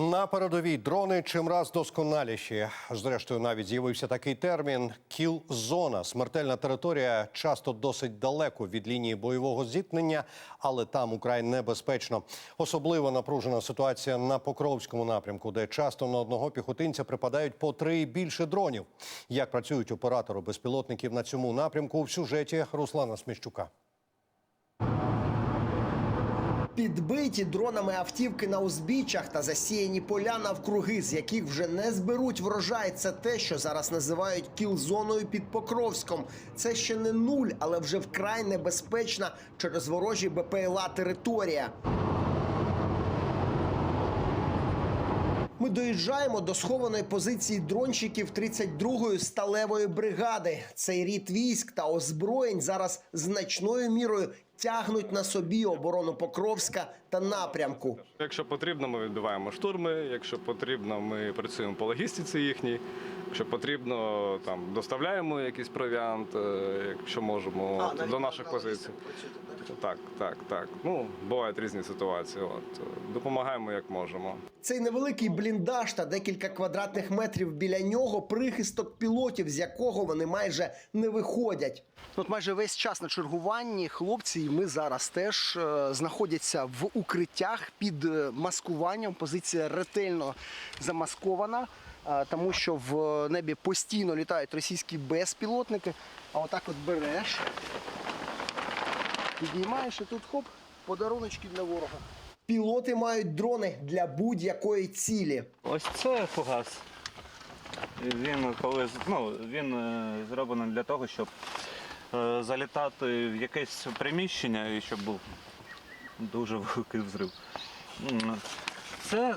На передовій дрони чимраз досконаліші. Зрештою, навіть з'явився такий термін кіл-зона. Смертельна територія часто досить далеко від лінії бойового зіткнення, але там украй небезпечно. Особливо напружена ситуація на Покровському напрямку, де часто на одного піхотинця припадають по три і більше дронів. Як працюють оператори безпілотників на цьому напрямку в сюжеті Руслана Сміщука. Підбиті дронами автівки на узбіччях та засіяні поля навкруги, з яких вже не зберуть врожай. Це те, що зараз називають кіл-зоною під Покровськом. Це ще не нуль, але вже вкрай небезпечна через ворожі БПЛА територія. Ми доїжджаємо до схованої позиції дронщиків 32-ї сталевої бригади. Цей рід військ та озброєнь зараз значною мірою тягнуть на собі оборону Покровська та напрямку. Якщо потрібно, ми відбиваємо штурми. Якщо потрібно, ми працюємо по логістиці їхній. Якщо потрібно, там доставляємо якийсь провіант, е, якщо можемо от, до наших позицій. Так, так, так. Ну бувають різні ситуації. От допомагаємо як можемо. Цей невеликий бліндаж та декілька квадратних метрів біля нього прихисток пілотів, з якого вони майже не виходять. От майже весь час на чергуванні хлопці, і ми зараз теж е, знаходяться в укриттях під е, маскуванням. Позиція ретельно замаскована, тому що в небі постійно літають російські безпілотники. А отак от береш, підіймаєш і тут хоп, подаруночки для ворога. Пілоти мають дрони для будь-якої цілі. Ось це фугас. Він коли ну, він е, зроблений для того, щоб е, залітати в якесь приміщення і щоб був дуже великий взрив. Це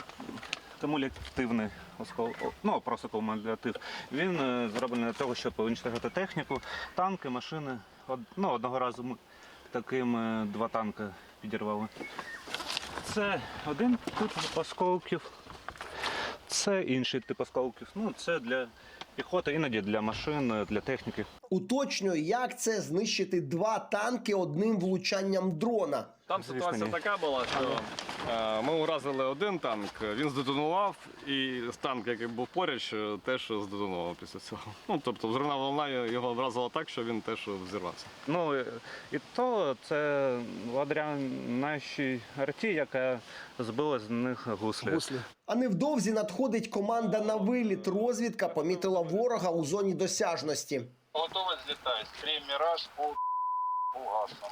кумулятивний ну просто кумулятив. Він е, зроблений для того, щоб уничтожити техніку, танки, машини. Ну, одного разу ми таким е, два танки підірвали. Це один тип осколків. Це інший тип осколків. Ну, це для піхоти, іноді для машин, для техніки. Уточнюю, як це знищити два танки одним влучанням дрона. Там Звісно, ситуація ні. така була, що е, ми уразили один танк, він здетонував, і танк, який був поруч, е, теж здетонував після цього. Ну тобто взривна волна його вразила так, що він теж взірвався. Ну і- і то це благодаря нашій арті, яка збила з них гуслі. А невдовзі надходить команда на виліт. Розвідка помітила ворога у зоні досяжності. Готовы взлетать. Три «Мираж» по угасам.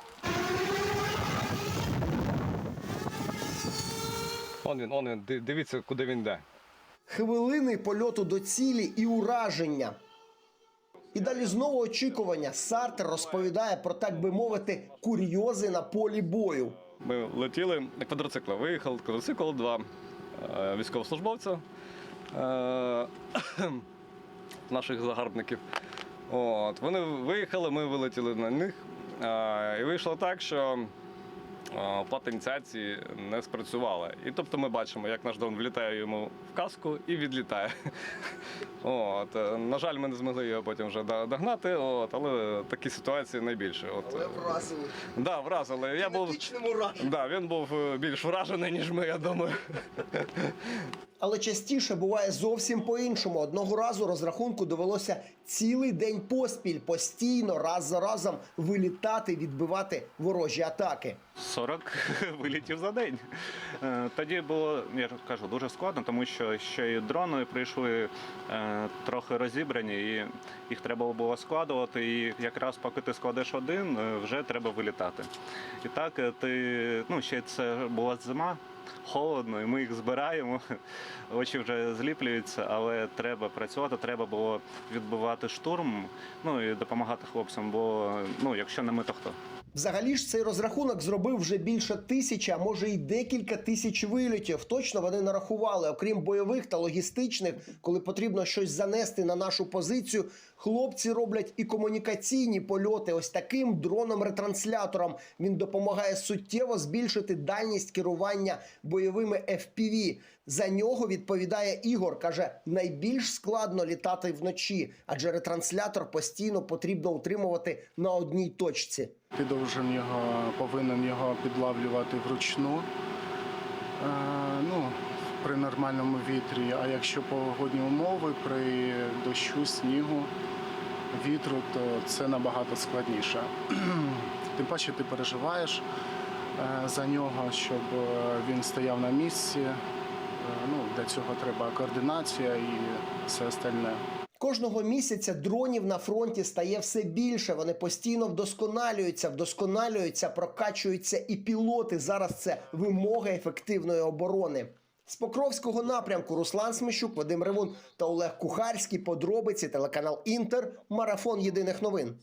Он він, он він, ди- дивіться, куди він йде. Хвилини польоту до цілі і ураження. І далі знову очікування. Сартер розповідає про, так би мовити, курйози на полі бою. Ми летіли на квадроцикла. Виїхав квадроцикл, два е, військовослужбовця е, наших загарбників. От, вони виїхали, ми вилетіли на них. Е, і вийшло так, що плата ініціації не спрацювала. І тобто ми бачимо, як наш дрон влітає йому в каску і відлітає. От, на жаль, ми не змогли його потім вже догнати, от, але такі ситуації найбільше. От, е, вразили. Да, вразили. Я був, да, він був е, більш вражений, ніж ми, я думаю. Але частіше буває зовсім по-іншому. Одного разу розрахунку довелося цілий день поспіль, постійно, раз за разом вилітати, відбивати ворожі атаки. 40 вилітів за день. Е, Тоді було, я кажу, дуже складно, тому що ще й дрони прийшли е, трохи розібрані, і їх треба було складувати. І якраз поки ти складеш один, е, вже треба вилітати. І так ти, ну ще це була зима. Холодно, і ми їх збираємо, очі вже зліплюються, але треба працювати, треба було відбивати штурм, ну і допомагати хлопцям, бо ну, якщо не ми, то хто? Взагалі ж цей розрахунок зробив вже більше тисячі, а може й декілька тисяч вильотів. Точно вони нарахували, окрім бойових та логістичних, коли потрібно щось занести на нашу позицію. Хлопці роблять і комунікаційні польоти. Ось таким дроном-ретранслятором він допомагає суттєво збільшити дальність керування бойовими FPV. За нього відповідає Ігор. каже, найбільш складно літати вночі, адже ретранслятор постійно потрібно утримувати на одній точці. Підовжен його повинен його підлавлювати вручну. Е, ну, при нормальному вітрі. А якщо погодні умови при дощу, снігу, вітру, то це набагато складніше. Тим паче ти переживаєш е, за нього, щоб е, він стояв на місці. Ну, для цього треба координація і все остальне. Кожного місяця дронів на фронті стає все більше. Вони постійно вдосконалюються, вдосконалюються, прокачуються і пілоти. Зараз це вимога ефективної оборони. З Покровського напрямку Руслан Смещук, Вадим Ревун та Олег Кухарський. Подробиці телеканал Інтер. Марафон єдиних новин.